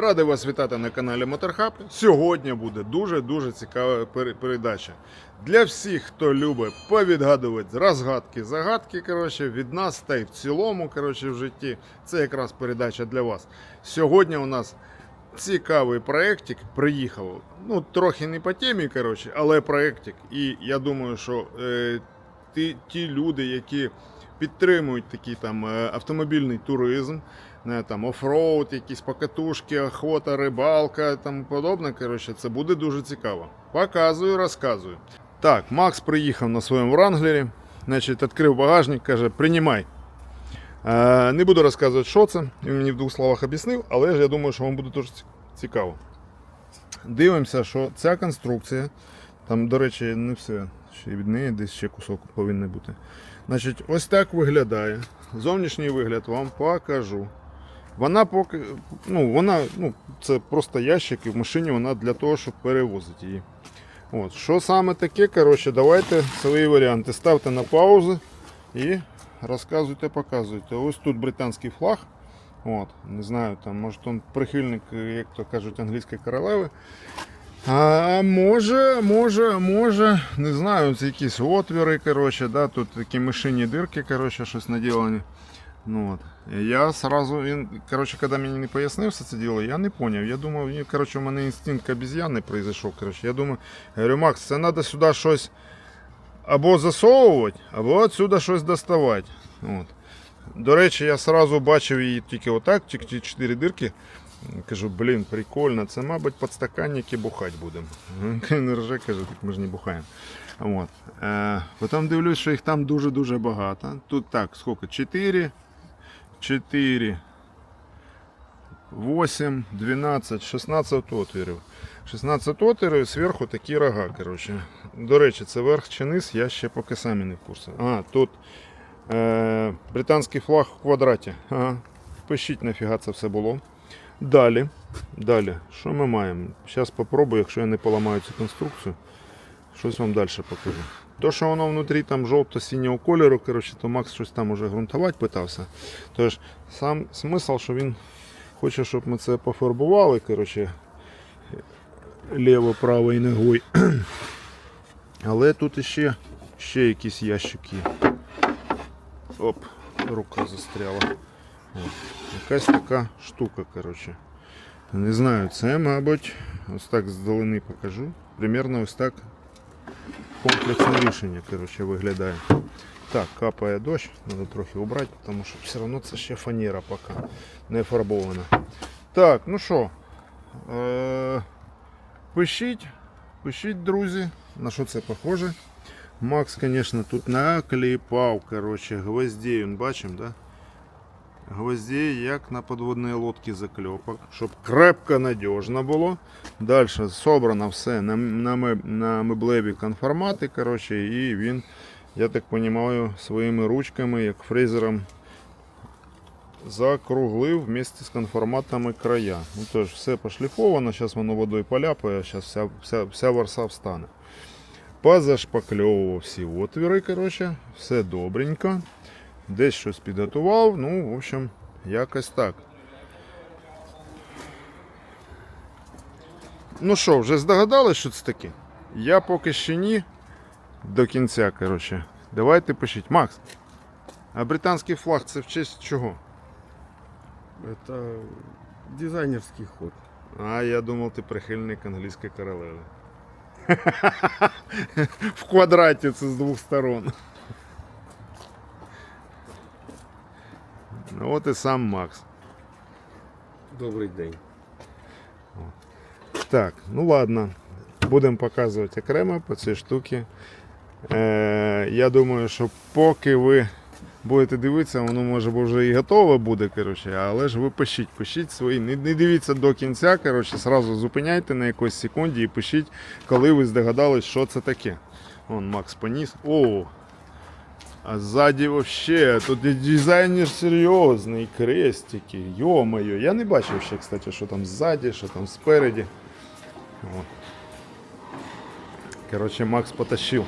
Радий вас вітати на каналі Моторхаб. Сьогодні буде дуже-дуже цікава передача. Для всіх, хто любить повідгадувати розгадки, загадки коротше, від нас та й в цілому коротше, в житті. Це якраз передача для вас. Сьогодні у нас цікавий проєктик приїхав. Ну, трохи не по темі, коротше, але проєктик. І я думаю, що е, ті, ті люди, які підтримують такий там е, автомобільний туризм, не, там офроуд, якісь покатушки, охота, рибалка тому подобне. Коротше, це буде дуже цікаво. Показую, розказую. Так, Макс приїхав на своєму Вранглері, значить, відкрив багажник, каже, приймай. Е, не буду розказувати, що це. Він мені в двох словах об'яснив, але ж я думаю, що вам буде дуже цікаво. Дивимося, що ця конструкція, там, до речі, не все, ще від неї десь ще кусок повинен бути. Значить, ось так виглядає. Зовнішній вигляд вам покажу. Вона поки, ну, вона, ну, це просто ящик, і в машині вона для того, щоб перевозити її. От, що саме таке, коротше, давайте свої варіанти ставте на паузу і розказуйте, показуйте. Ось тут британський флаг. От, не знаю, там, може він прихильник, як то кажуть, англійської королеви. А може, може, може, не знаю, це якісь отвіри, коротше, да, тут такі мишині дирки, коротше, щось наділені. Ну, от. Я сразу, він, коротше, коли мені не пояснив все це діло, я не поняв. Я думав, ні, коротше, у мене інстинкт обіз'яни произойшов. Коротше. Я думаю, я говорю, Макс, це треба сюди щось або засовувати, або отсюди щось доставати. От. До речі, я сразу бачив її тільки отак, тільки ті чотири дирки. Кажу, блін, прикольно, це, мабуть, подстаканники бухати будемо. Він рже, каже, так ми ж не бухаємо. От. Е, потім дивлюсь, що їх там дуже-дуже багато. Тут так, скільки? 4, 4, 8, 12, 16 отвірів. 16 отвірів, зверху такі рога. Коротше. До речі, це верх чи низ, я ще поки самі не в курсі. А, тут е, британський флаг в квадраті. Ага. Пишіть, нафіга це все було. Далі, далі, що ми маємо? Зараз спробую, якщо я не поламаю цю конструкцію, щось вам далі покажу. То, що воно внутрі там жовто-синього кольору, коротше, то Макс щось там уже ґрунтувати питався. Тож сам смисл, що він хоче, щоб ми це пофарбували, коротше, ліво-правою ногою. Але тут іще, ще якісь ящики. Оп, рука застряла. От. Якась така штука, коротше. Не знаю, це, мабуть, ось так здалини покажу. Примерно ось так комплексне рішення коротше, виглядає. Так, капає дощ, треба трохи убрати, тому що все одно це ще фанера поки не фарбована. Так, ну що, е- пишіть, пишіть, друзі, на що це похоже. Макс, звісно, тут накліпав, коротше, гвоздей, бачимо, да? Гвоздей, як на подводні лодки закльопок, щоб крепко надіжно було. Далі собрано все на, на, на меблеві конформати, коротше, і він, я так розумію, своїми ручками, як фрезером, закруглив вместе з конформатами края. Ну, тож, все пошліфовано, зараз воно водою поляпає, зараз вся, вся, вся ворса встане. Позашпакльовував всі отвіри, коротше, все добренько. Десь щось підготував, ну, в общем, якось так. Ну що, вже здогадались, що це таке? Я поки ще ні. До кінця, коротше. Давайте пишіть. Макс, а британський флаг це в честь чого? Это дизайнерский ход. А, я думав, ти прихильник англійської королеви. В квадраті це з двох сторон. От і сам Макс. Добрий день. Так, ну ладно. Будемо показувати окремо по цій штуці. Е, я думаю, що поки ви будете дивитися, воно може вже і готове буде, коротше, але ж ви пишіть, пишіть свої. Не, не дивіться до кінця, коротше, сразу зупиняйте на якоїсь секунді і пишіть, коли ви здогадались, що це таке. Вон Макс поніс. О! А ззаді вообще, тут і дизайнер серйозний, крестики, йо-моє. Я не бачив ще, кстати, що там ззаді, що там спереді. О. Короче, Макс потащил.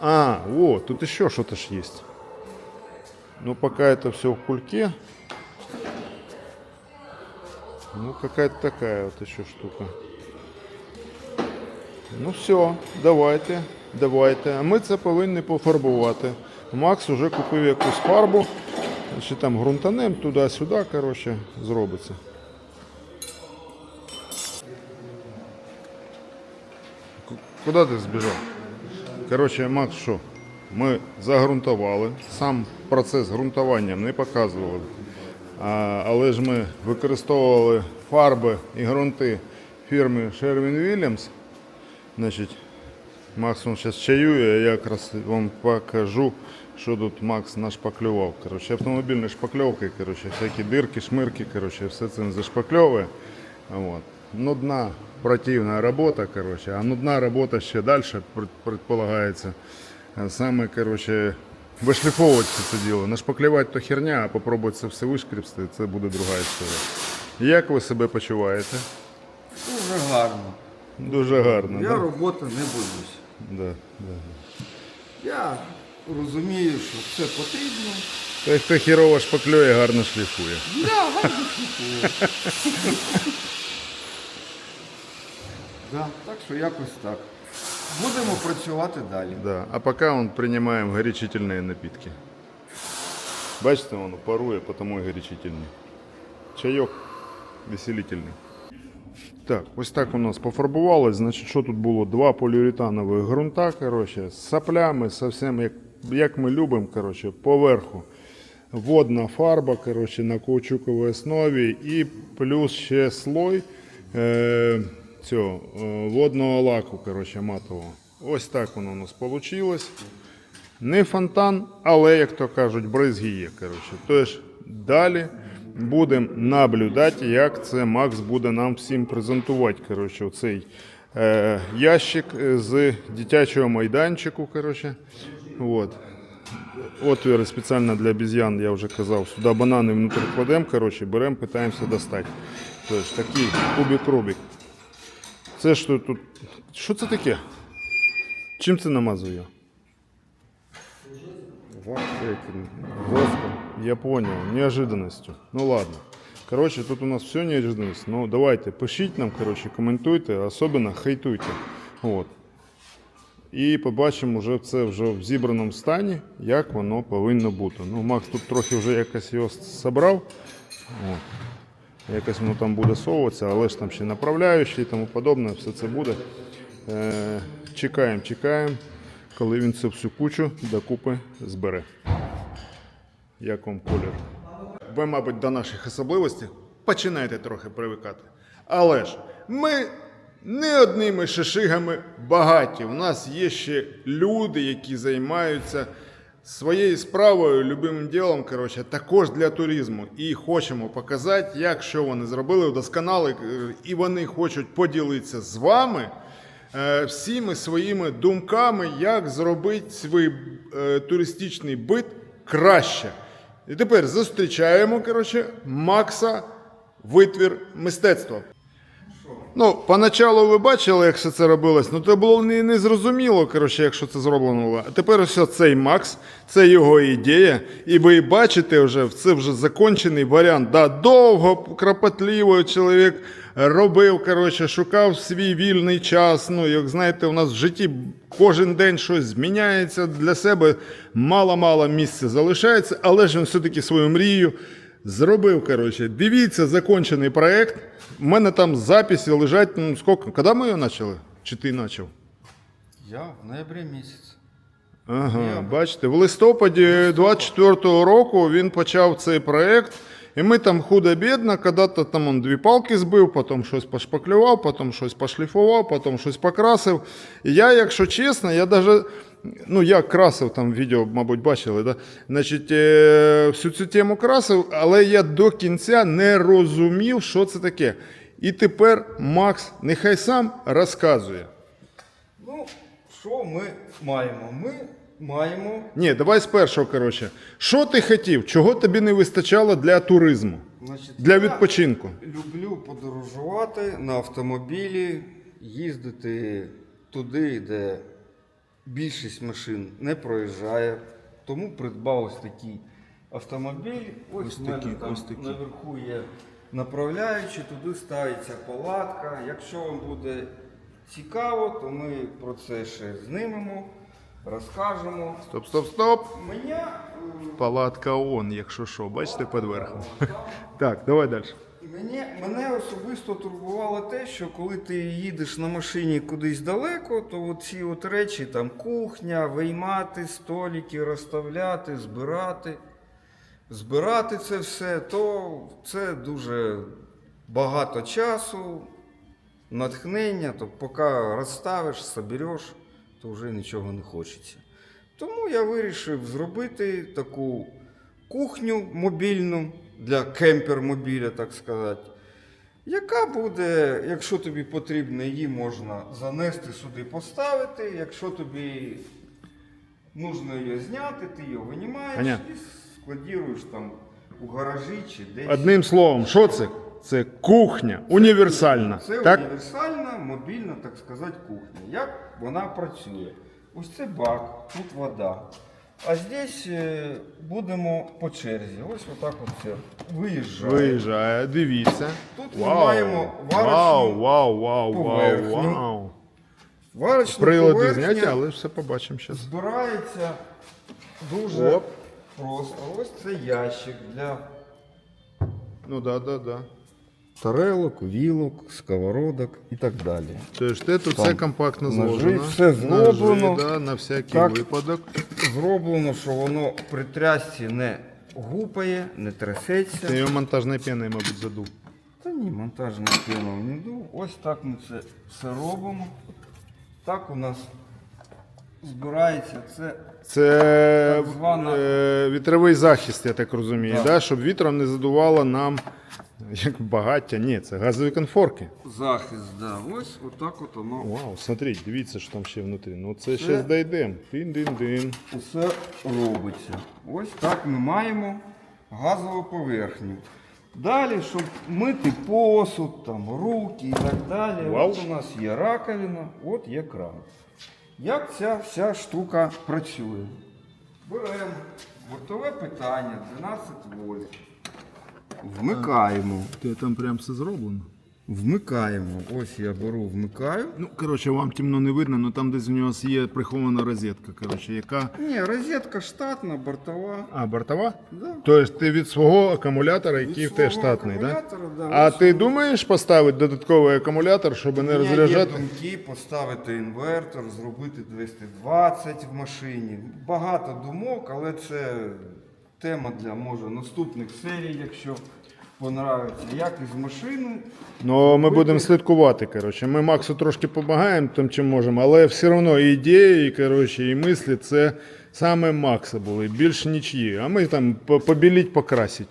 А, о, тут еще что-то ж есть. Ну, пока это все в кульке. Ну, какая-то такая вот еще штука. Ну все, давайте, Давайте. А ми це повинні пофарбувати. Макс уже купив якусь фарбу. Чи там ґрунтанем туди-сюди, коротше, зробиться. Куди ти збіжав? Коротше, Макс, що? Ми загрунтували. Сам процес ґрунтування не показували. А, але ж ми використовували фарби і ґрунти фірми Sherwin Williams. Значить, Макс он зараз чаює, а я якраз вам покажу, що тут Макс нашпаклював. Коротше, автомобільні шпакльовки, коротше, всякі дирки, шмирки, коротше, все це зашпакльовує. Вот. Нудна противна робота, коротше, а нудна робота ще далі предполагається. Саме, коротше, вишліфовувати це діло. Нашпаклювати то херня, а попробувати це все вишкріпсти, це буде друга історія. Як ви себе почуваєте? Дуже гарно. Дуже гарно. Я да? роботи не боюсь. Да, да. Я розумію, що все потрібно. Той, хто хірово шпаклює, гарно шліфує. Да, гарно слухаю. да, так що якось так. Будемо працювати далі. Да. А поки он приймаємо горячительні напитки. Бачите, воно парує, тому і горячительний. Чайок веселительний. Так, ось так у нас пофарбувалось. Значить, що тут було? Два поліуретанових ґрунта, коротше, з саплями, совсем як, як ми любимо, коротше, поверху. Водна фарба, коротше, на каучуковій основі і плюс ще слой е, цього, е, водного лаку, коротше, матового. Ось так воно у нас вийшло. Не фонтан, але, як то кажуть, бризги є. Коротше. Тож далі будемо наблюдати, як це Макс буде нам всім презентувати. Коротше, цей е, ящик з дитячого майданчику. Коротше. От. Отвір спеціально для обезьян, я вже казав. Сюди банани внутрі кладемо, коротше, беремо, питаємося достати. Тобто такий кубик-рубик. Це що тут? Що це таке? Чим це этим воском. Я понял, неожиданностью. Ну ладно. Короче, тут у нас все неожиданность. Ну давайте, пишіть нам, короче, коментуйте, особливо хейтуйте. От. І побачимо вже це вже в зібраному стані, як воно повинно бути. Ну, Макс тут трохи вже якось його собрав. От. Якось воно там буде совуватися, але ж там ще направляючі і тому подобне, все це буде. Е, чекаємо, чекаємо, коли він цю всю кучу докупи збере. Як вам? Ви, мабуть, до наших особливостей починаєте трохи привикати. Але ж ми не одними шишигами багаті. У нас є ще люди, які займаються своєю справою, любимим ділом, коротше, також для туризму. І хочемо показати, як що вони зробили, вдосконали, і вони хочуть поділитися з вами е, всіми своїми думками, як зробити свій е, туристичний бит краще. І тепер зустрічаємо коротше, Макса витвір мистецтва. Ну, поначалу ви бачили, як все це робилось, ну це було не, не якщо це зроблено було. А тепер ось цей Макс, це його ідея. І ви бачите, вже, це вже закончений варіант. Да, довго, кропотливо чоловік робив, коротше, шукав свій вільний час. Ну, як знаєте, у нас в житті кожен день щось зміняється для себе, мало-мало місця залишається, але ж він все-таки свою мрію Зробив, коротше, дивіться, закончений проект. У мене там записи лежать, ну скільки, коли ми його почали? Чи ти почав? Я в ноябрі місяць. Ага, бачите, в листопаді 24-го року він почав цей проект. І ми там худо-бідно, коли-то там он дві палки збив, потім щось пошпаклював, потім щось пошліфував, потім щось покрасив. І я, якщо чесно, я даже, ну я красив там відео, мабуть, бачили, да? Значить, е, всю цю тему красив, але я до кінця не розумів, що це таке. І тепер Макс нехай сам розказує. Ну, що ми маємо? Ми маємо. Ні, давай з першого, коротше. Що ти хотів? Чого тобі не вистачало для туризму? Значить, Для я відпочинку? Люблю подорожувати на автомобілі, їздити туди, де більшість машин не проїжджає. Тому придбав ось такий автомобіль. Ось, Ось в мене там ось такий. наверху є направляючи, туди ставиться палатка. Якщо вам буде цікаво, то ми про це ще знімемо, розкажемо. Стоп, стоп, стоп. Мене е, Палатка ООН, якщо що, бачите під верхом. Так, давай далі. Мене, мене особисто турбувало те, що коли ти їдеш на машині кудись далеко, то ці от речі, там кухня, виймати, столики, розставляти, збирати, збирати це все, то це дуже багато часу, натхнення, то поки розставиш, собереш, то вже нічого не хочеться. Тому я вирішив зробити таку кухню мобільну для кемпер-мобіля, так сказати. Яка буде, якщо тобі потрібно, її можна занести сюди, поставити. Якщо тобі нужно її зняти, ти її винімаєш Понятно. і складіруєш там у гаражі чи десь. Одним словом, що це? Це кухня універсальна. Це Так? універсальна, мобільна, так сказати, кухня. Як вона працює? Ось це бак, тут вода. А здесь е, будемо по черзі. Ось отак от це виїжджає. Виїжджає, дивіться. Тут ми Вау, маємо варочну вау, вау, вау, вау, поверхню. вау. Варочна Прилади зняті, але все побачимо зараз. збирається дуже Оп. просто. Ось це ящик для Ну да, да, да. Тарелок, вілок, сковородок і так далі. Тобто тут все компактно ножи, зложено. все зроблено. Ножи, да, на всякий Так. випадок. Зроблено, що воно при трясці не гупає, не трясеться. Ти його монтажною піною, мабуть, задув. Та ні, монтажну піну не йду. Ось так ми це все робимо. Так у нас збирається це. Це е, вітровий захист, я так розумію, Так. да? щоб вітром не задувало нам як багаття. Ні, це газові конфорки. Захист, да. Ось отак от воно Вау, смотрите, дивіться, що там ще внутрі. Ну це Це- ще дійдемо. Дин-дин-дин. усе робиться. Ось так ми маємо газову поверхню. Далі, щоб мити посуд, там, руки і так далі. Вау. От у нас є раковина, от є кран. Як ця вся штука працює? Беремо бортове питання 12 вольт. Вмикаємо. Ти там прям все зроблено. Вмикаємо. Ось я беру, вмикаю. Ну, коротше, вам темно не видно, але там десь у нього є прихована розетка, коротше, яка. Ні, розетка штатна, бортова. А, бортова? Да. Тобто ти від свого акумулятора, який в тебе свого штатний, так? Да? акумулятора, да, А ось ти думаєш поставити додатковий акумулятор, щоб не У мене розряджати? Думки поставити інвертор, зробити 220 в машині. Багато думок, але це тема для може наступних серій, якщо понравиться. Як із машини. Ну, ми будемо слідкувати. Коротше. Ми Максу трошки допомагаємо тим, чим можемо, але все одно і ідеї, коротше, і мислі це саме Макса були, більше нічиї. А ми там побіліть, покрасить.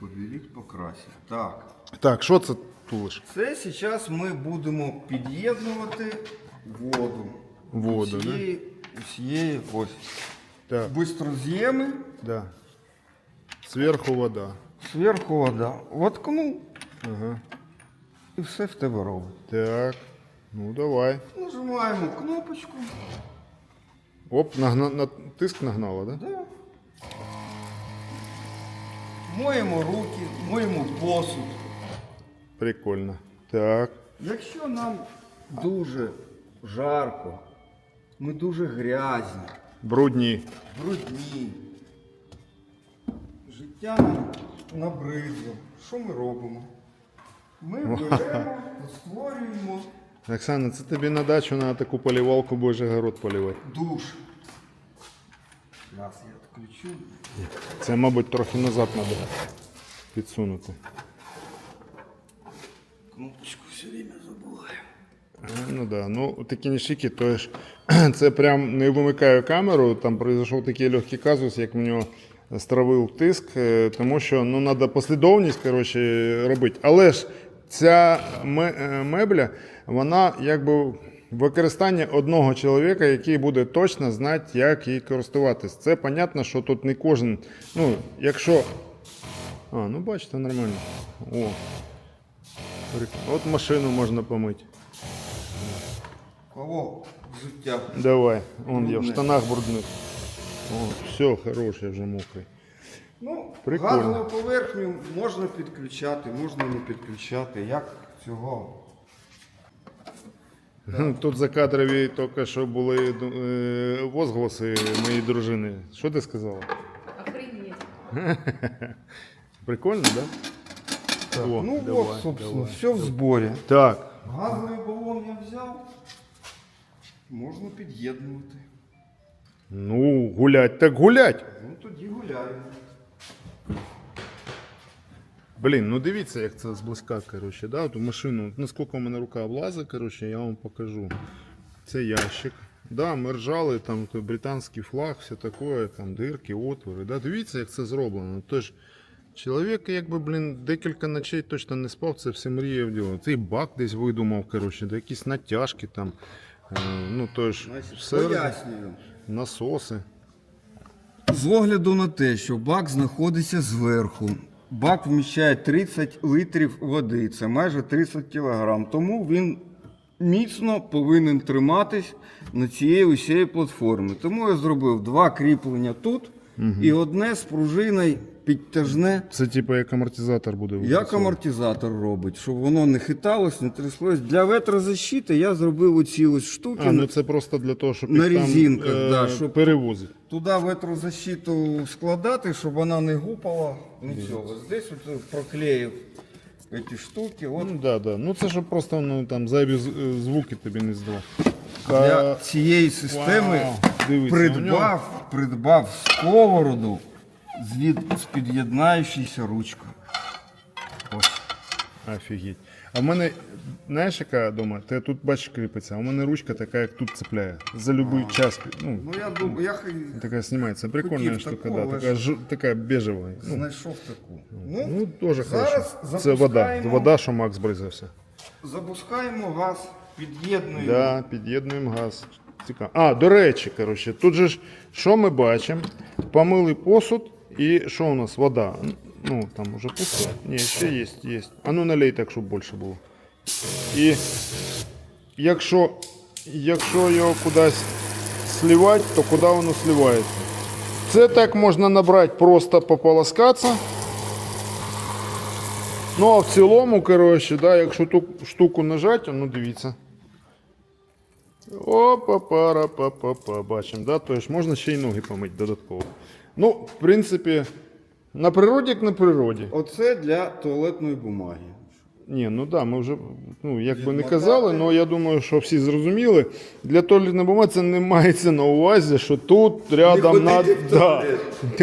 Побіліть покрасити. Так. Так, що це тулиш? Це зараз ми будемо під'єднувати воду. Воду, усієї, усієї ось. Так, Бистроз'єми, да. Зверху вода. зверху вода. Воткнув Ага. і все в тебе робить. Так. Ну давай. Нажимаємо кнопочку. Оп, нагна... на... тиск нагнало, да? Да. Моємо руки, моємо посуд. Прикольно. Так. Якщо нам дуже жарко, ми дуже грязні, Брудні. брудні, життя набридло. Що ми робимо? Ми беремо, створюємо Оксана, це тобі на дачу на таку полівалку будеш огород полівати. душ. Зараз я відключу. Це, мабуть, трохи назад треба підсунути. Кнопочку все время забуваю. Ну да, ну такі нішики, то ж це прям не вимикаю камеру. Там пройшов такий легкий казус, як в нього стравив тиск, е, тому що ну треба послідовність коротше, робити. Але ж ця е, мебля, вона якби використання одного чоловіка, який буде точно знати, як їй користуватись. Це понятно, що тут не кожен. Ну, якщо. А, ну бачите, нормально. О. От машину можна помити. Кого взуття? Давай, он я в штанах брудних. О, все, хороший, вже мокрий. Ну, Прикольно. газову поверхню можна підключати, можна не підключати. Як цього? Тут за кадрові тільки що були е, возгласи моєї дружини. Що ти сказала? Охренеть. Прикольно, так? О, ну давай, от, собственно, давай. все в зборі. Так, Газовий балон я взяв. Можна під'єднувати. Ну гулять так гулять. Ну тоді гуляємо. Блін, ну дивіться, як це зблизька, коротше, да? Ту машину, наскільки у мене рука облазить, коротше, я вам покажу. Це ящик. Да, ми ржали, там той британський флаг, все таке, там дирки, отвори. Да? Дивіться, як це зроблено. Тож, чоловік, якби, блін, декілька ночей точно не спав, це все мріяв діло. Цей бак десь видумав, коротше, да, якісь натяжки там. Е, ну, тож, Значить, все, пояснюю. Насоси. З огляду на те, що бак знаходиться зверху. Бак вміщає 30 літрів води, це майже 30 кг. Тому він міцно повинен триматись на цієї усієї платформі. Тому я зробив два кріплення тут і одне з пружиною підтяжне, Це типу як амортизатор буде. як використовувати. амортизатор робить, щоб воно не хиталось, не тряслось. Для ветрозащити я зробив оці ось штуки. А, ну це просто для того, щоб На їх там, резинках, е, да, щоб- перевозити. Туди ветрозащиту складати, щоб вона не гупала. Нічого. Здесь от проклеїв ці штуки. От Ну да, да. Ну це щоб просто ну, там зайві з- е, звуки тобі не здав. для цієї системи Вау, дивіться, у придбав, придбав сковороду з, від, з під'єднаючоюся ручкою. Ось. Офігеть. А в мене, знаєш, яка дома? Ти тут бачиш кріпиться, а у мене ручка така, як тут цепляє. За будь-який час. Ну, Ну я думаю, я хай така знімається. Прикольна Хотів штука, да, але така, ж- ж, така бежева. Ну, знайшов таку. ну, дуже зараз хорошо. Це вода. запускаємо. Вода, що Макс бризався. Запускаємо газ, під'єднуємо. Да, під'єднуємо газ. Цікаво. А, до речі, коротше, тут же ж що ми бачимо? Помили посуд і що у нас? Вода. Ну, там уже пусто. Ні, ще є, є. А ну налей так, щоб більше було. І якщо, якщо його кудись сливати, то куди воно сливається? Це так можна набрати, просто пополоскатися. Ну, а в цілому, коротше, да, якщо ту штуку нажати, ну дивіться. Опа пара па па па Бачимо, да? Тобто можна ще й ноги помити додатково. Ну, в принципі, на природі як на природі. Оце для туалетної бумаги. Ні, ну да, ми вже ну, як би не казали, але я думаю, що всі зрозуміли. Для туалетної бумаги це не мається на увазі, що тут рядом на. Да.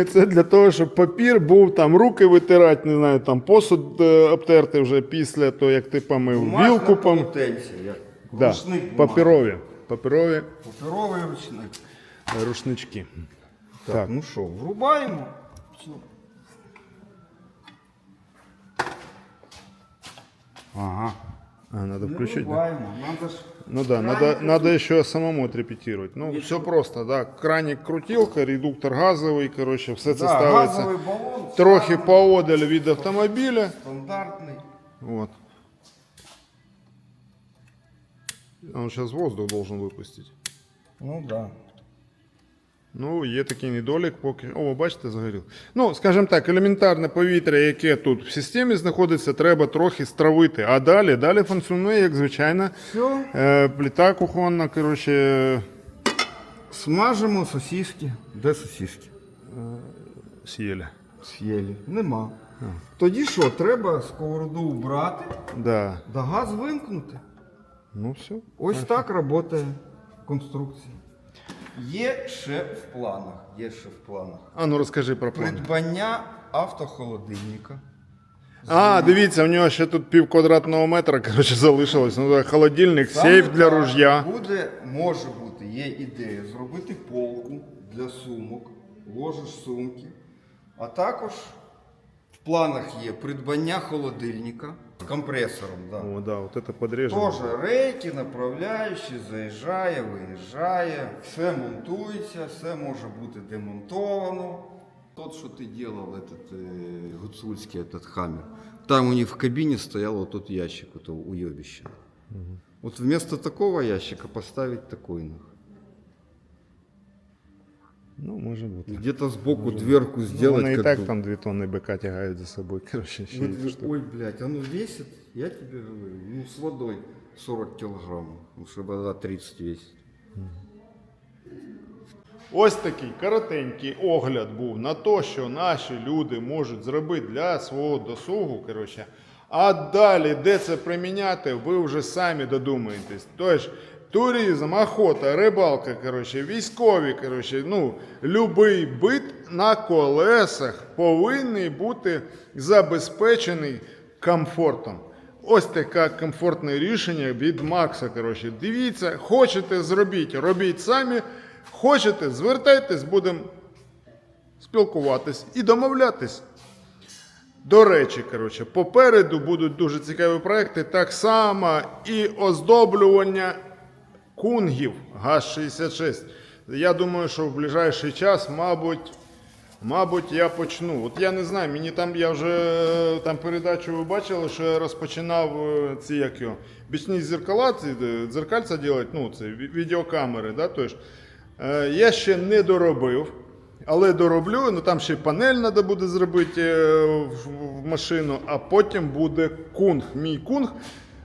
Це для того, щоб папір був там руки витирати, не знаю, там посуд е, обтерти вже після того, як ти помив Бумажна вілку пом... да. Паперові. Паперові Паперовий ручник. рушнички. Так, Так. ну що, врубаємо. Все. Ага. А, надо Не включити. да? врубаємо. Надо ж... Ну да, Краник надо, надо еще самому отрепетировать. Ну, все просто, да. Краник крутилка, редуктор газовий, короче, все це Да, ставиться газовий балон. трохи поодаль від автомобіля. Стандартний. Вот. Он сейчас воздух должен выпустить. Ну да. Ну, є такий недолік, поки. О, бачите, загорів. Ну, скажімо так, елементарне повітря, яке тут в системі знаходиться, треба трохи стравити. А далі, далі функціонує, як звичайна Все. е, плита кухонна, коротше, Смажимо сосиски. Де сосиски? сіля. З'їли. Нема. Тоді що, треба сковороду убрати, Да. да газ вимкнути. Ну все. Ось так працює конструкція. Є ще в планах. Є ще в планах. А ну розкажи про план. Придбання автохолодильника. А, дивіться, у нього ще тут пів квадратного метра, коротше, залишилось. Ну, так, холодильник, Саме сейф для так ружья. Буде, може бути, є ідея зробити полку для сумок, ложиш сумки. А також планах є придбання холодильника з компресором. Да. О, да, вот это подрежем. Тоже рейки, направляючі, заїжджає, виїжджає, все монтується, все може бути демонтовано. Тот, що ти делал, этот э, гуцульский этот хаммер, там у них в кабине стоял вот тот ящик, вот уебище. Вот вместо такого ящика поставить такой нах. Ну, може бути. Где-то сбоку дверку Ну, сделать. вони і так бы. там дві тонни бика тягають за собою. Коротше, ще Вот, й ой, блядь, оно весит, я тебе говорю, ну с водой 40 килограмм, ну что вода 30 весит. Ось такий коротенький огляд був на те, що наші люди можуть зробити для свого досугу. Коротше. А далі, де це приміняти, ви вже самі додумаєтесь. Тож, туризм, охота, рибалка, коротше, військові, коротше, ну, любий бит на колесах повинен бути забезпечений комфортом. Ось таке комфортне рішення від Макса. Коротше. Дивіться, хочете зробіть, робіть самі. Хочете, звертайтесь, будемо спілкуватись і домовлятись. До речі, коротше, попереду будуть дуже цікаві проекти. Так само і оздоблювання кунгів ГАЗ-66. Я думаю, що в ближайший час, мабуть, мабуть, я почну. От я не знаю, мені там я вже там передачу бачили, що я розпочинав е, ці як його, бічні зеркала, ці е, дзеркальця робити, ну, це відеокамери, да, тож, е, я ще не доробив. Але дороблю, ну там ще панель треба буде зробити е, в машину, а потім буде кунг, мій кунг.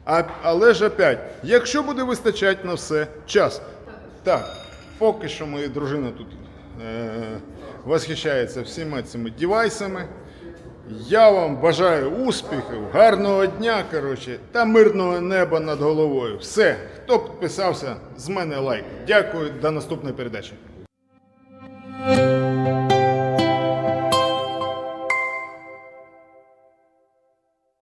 А, але ж опять, якщо буде вистачати на все час. Так, поки що моя дружина тут е, восхищається всіма цими девайсами. Я вам бажаю успіхів, гарного дня, коротше, та мирного неба над головою. Все, хто підписався, з мене лайк. Дякую, до наступної передачі.